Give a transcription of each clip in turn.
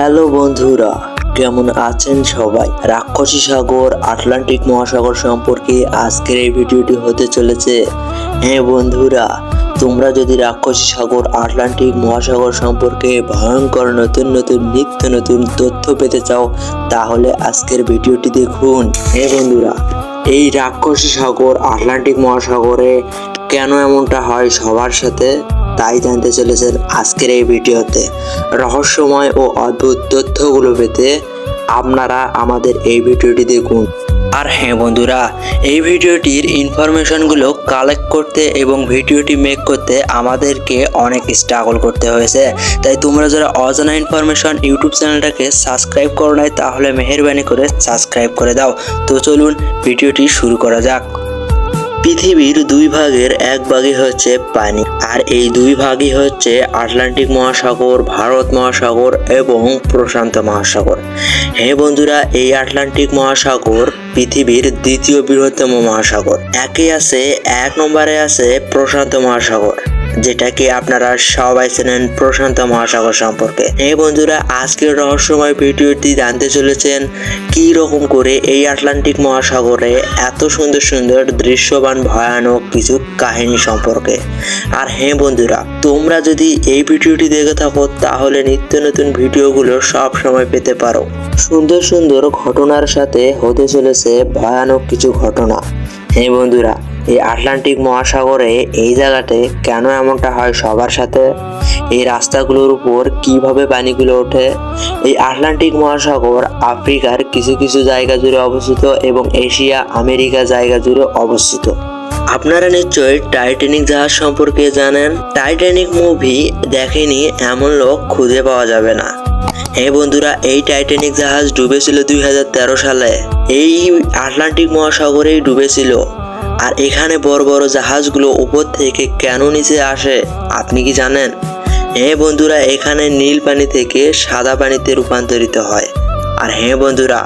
Hello বন্ধুরা, কেমন আছেন সবাই? রাক্ষসী সাগর, আটলান্টিক মহাসাগর সম্পর্কে আজকের এই ভিডিওটি হতে চলেছে। হ্যাঁ বন্ধুরা, তোমরা যদি রাক্ষসী সাগর, আটলান্টিক মহাসাগর সম্পর্কে ভয়ঙ্কর নতুন নতুন নিত্য নতুন তথ্য পেতে চাও, তাহলে আজকের ভিডিওটি দেখুন। হ্যাঁ বন্ধুরা, এই রাক্ষসী সাগর, আটলান্টিক মহাসাগরে কেন এমনটা হয় সবার সাথে? তাই জানতে চলেছেন আজকের এই ভিডিওতে। রহস্যময় ও অদ্ভুত তথ্যগুলো পেতে আপনারা আমাদের এই ভিডিওটি দেখুন। আর হ্যাঁ বন্ধুরা, এই ভিডিওটির ইনফরমেশনগুলো কালেক্ট করতে এবং ভিডিওটি মেক করতে আমাদেরকে অনেক স্ট্রাগল করতে হয়েছে। তাই তোমরা যারা অজানা ইনফরমেশন ইউটিউব চ্যানেলটাকে সাবস্ক্রাইব করো নাই, তাহলে মেহরবানি করে সাবস্ক্রাইব করে দাও। তো চলুন ভিডিওটি শুরু করা যাক। পৃথিবীর দুই ভাগের এক ভাগই হচ্ছে পানি, আর এই দুই ভাগই হচ্ছে আটলান্টিক মহাসাগর, ভারত মহাসাগর এবং প্রশান্ত মহাসাগর। হে বন্ধুরা, এই আটলান্টিক মহাসাগর পৃথিবীর দ্বিতীয় বৃহত্তম মহাসাগর। একে আছে, এক নম্বরে আছে প্রশান্ত মহাসাগর। যেটাকে আপনারা সবাই চেনেন প্রশান্ত মহাসাগর সম্পর্কে। এই বন্ধুরা, আজকের রহস্যময় ভিডিওটি জানতে চলেছেন কি রকম করে এই আটলান্টিক মহাসাগরে এত সুন্দর সুন্দর দৃশ্যবান ভয়ানক কিছু কাহিনী সম্পর্কে। আর হ্যাঁ বন্ধুরা, তোমরা যদি এই ভিডিওটি দেখে থাকো, তাহলে নিত্য নতুন ভিডিওগুলো সব সময় পেতে পারো। সুন্দর সুন্দর ঘটনার সাথে হতে চলেছে ভয়ানক কিছু ঘটনা। হ্যাঁ বন্ধুরা এই আটলান্টিক মহাসাগরে এই জায়গাতে কেন এমনটা হয় সবার সাথে? এই রাস্তাগুলোর উপর কীভাবে পানিগুলো ওঠে? এই আটলান্টিক মহাসাগর আফ্রিকার কিছু কিছু জায়গা জুড়ে অবস্থিত এবং এশিয়া, আমেরিকা জায়গা জুড়ে অবস্থিত। আপনারা নিশ্চয়ই টাইটানিক জাহাজ সম্পর্কে জানেন। টাইটানিক মুভি দেখেনি, এমন লোক খুঁজে পাওয়া যাবে না। হ্যাঁ বন্ধুরা, এই টাইটানিক জাহাজ ডুবেছিল দুই হাজার তেরো সালে। এই আটলান্টিক মহাসাগরেই ডুবেছিল। আর এখানে বড় বড় জাহাজগুলো উপর থেকে কেন নিচে আসে, আপনি কি জানেন? হ্যাঁ বন্ধুরা, এখানে নীল পানি থেকে সাদা পানিতে রূপান্তরিত হয়। আর হ্যাঁ বন্ধুরা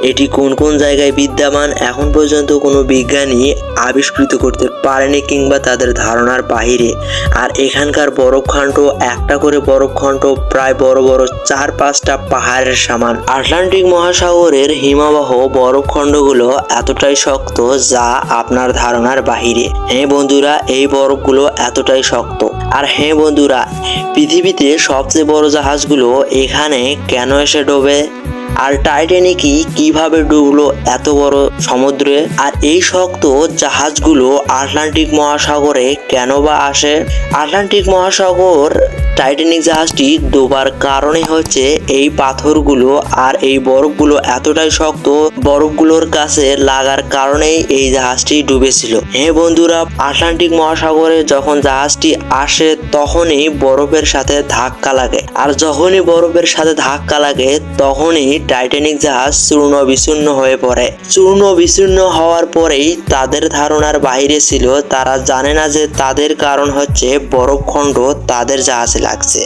এটি কোন কোন জায়গায় বিদ্যমান এখন পর্যন্ত কোনো বিজ্ঞানী আবিষ্কৃত করতে পারেনি কিংবা তাদের ধারণার বাহিরে। আর এখানকার বরফখণ্ড একটা করে বরফখণ্ড প্রায় বড় বড় চার পাঁচটা পাহাড়ের সমান। আটলান্টিক মহাসাগরের হিমবাহ বরফখণ্ডগুলো এতটাই শক্ত যা আপনার ধারণার বাহিরে। হ্যাঁ বন্ধুরা, এই বরফগুলো এতটাই শক্ত। আর হ্যাঁ বন্ধুরা, পৃথিবীতে সবচেয়ে বড় জাহাজগুলো এখানে কেন এসে ডোবে? আর টাইটানিকই কীভাবে ডুবলো এত বড় সমুদ্রে? আর এই শক্ত জাহাজগুলো আটলান্টিক মহাসাগরে কেন বা আসে? আটলান্টিক মহাসাগর টাইটানিক জাহাজটি ডোবার কারণে হচ্ছে এই পাথরগুলো আর এই বরফগুলো এতটাই শক্ত, বরফগুলোর কাছে লাগার কারণেই এই জাহাজটি ডুবেছিল। হ্যাঁ বন্ধুরা, আটলান্টিক মহাসাগরে যখন জাহাজটি আসে তখনই বরফের সাথে ধাক্কা লাগে। আর যখনই বরফের সাথে ধাক্কা লাগে, তখনই টাইটানিক জাহাজ চূর্ণ বিচূর্ণ হয়ে পড়ে। চূর্ণ বিচূর্ণ হওয়ার পরেই তাদের ধারণার বাইরে ছিল, তারা জানে না যে তাদের কারণ হচ্ছে বরফখণ্ড তাদের জাহাজে লাগছে।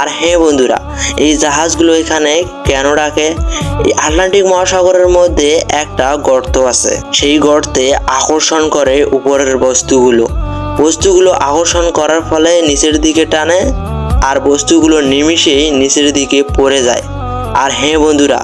আর হ্যাঁ বন্ধুরা, এই জাহাজগুলো এখানে কেন এই আটলান্টিক মহাসাগরের মধ্যে একটা গর্ত আছে। সেই গর্তে আকর্ষণ করে উপরের বস্তুগুলো। বস্তুগুলো আকর্ষণ করার ফলে নিচের দিকে টানে, আর বস্তুগুলো নিমিশেই নিচের দিকে পড়ে যায়। আর হ্যাঁ বন্ধুরা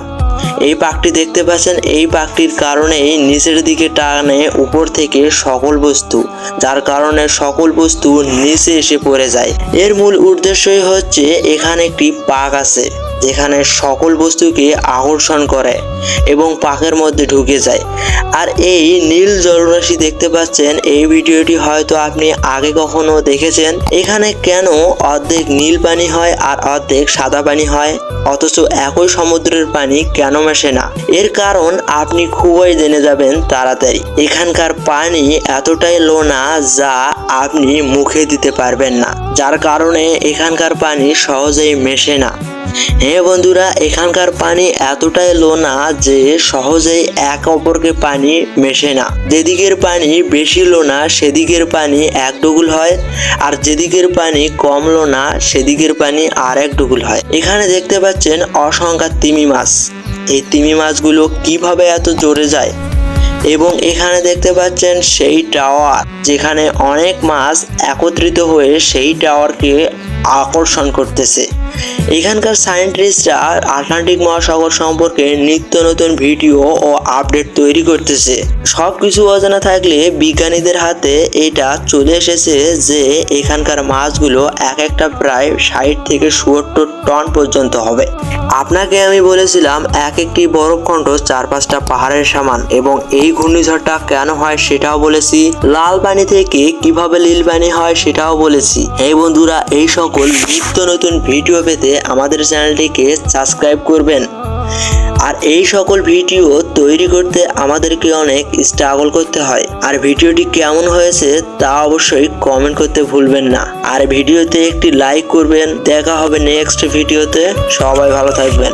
এই পাকটি দেখতে পাচ্ছেন, এই পাকটির কারণেই নিচের দিকে টানে উপর থেকে সকল বস্তু, যার কারণে সকল বস্তু নিচে এসে পড়ে যায়। এর মূল উদ্দেশ্যই হচ্ছে এখানে একটি পাক আছে। যেখানে সকল বস্তুকে আকর্ষণ করে এবং পাকের মধ্যে ঢুকে যায়। আর এই নীল জলরাশি দেখতে পাচ্ছেন, এই ভিডিওটি হয়তো আপনি আগে কখনো দেখেছেন। এখানে কেন অর্ধেক নীল পানি হয় আর অর্ধেক সাদা পানি হয়? অথচ একই সমুদ্রের পানি কেন মেশে না? এর কারণ আপনি খুবই জেনে যাবেন তাড়াতাড়ি। এখানকার পানি এতটাই লোনা যা আপনি মুখে দিতে পারবেন না, যার কারণে এখানকার পানি সহজেই মেশে না। হ্যাঁ বন্ধুরা, এখানকার পানি এতটাই লোনা যে সহজেই এক অপরকে পানি মেশে না। যেদিকের পানি বেশি লোনা সেদিকের পানি এক ডুগুল হয়, আর যেদিকের পানি কম লোনা সেদিকের পানি আর এক ডুগুল হয়। এখানে দেখতে পাচ্ছেন অসংখ্য তিমি মাছ। এই তিমি মাছগুলো কীভাবে এত জোরে যায়? এবং এখানে দেখতে পাচ্ছেন সেই টাওয়ার, যেখানে অনেক মাছ একত্রিত হয়ে সেই টাওয়ারকে আকর্ষণ করতেছে। এখানকার সায়েন্টিস্টরা আটলান্টিক মহাসাগর সম্পর্কে নিত্য নতুন ভিডিও ও আপডেট তৈরি করতেছে। সব কিছু অজানা থাকলে বিজ্ঞানীদের হাতে এটা চলে এসেছে যে এখানকার মাছগুলো এক একটা প্রায় ষাট থেকে সত্তর টন পর্যন্ত হবে। আপনাকে আমি বলেছিলাম এক একটি বরফখণ্ড চার পাঁচটা পাহাড়ের সমান এবং এই ঘূর্ণিঝড়টা কেন হয় সেটাও বলেছি লাল পানি থেকে কীভাবে নীল পানি হয় সেটাও বলেছি। এই বন্ধুরা, এই সকল নিত্য নতুন ভিডিও পেতে আমাদের চ্যানেলটিকে সাবস্ক্রাইব করবেন। আর এই সকল ভিডিও তৈরি করতে আমাদেরকে অনেক স্ট্রাগল করতে হয়। আর ভিডিওটি কেমন হয়েছে তা অবশ্যই কমেন্ট করতে ভুলবেন না। আর ভিডিওতে একটি লাইক করবেন। দেখা হবে নেক্সট ভিডিওতে। সবাই ভালো থাকবেন।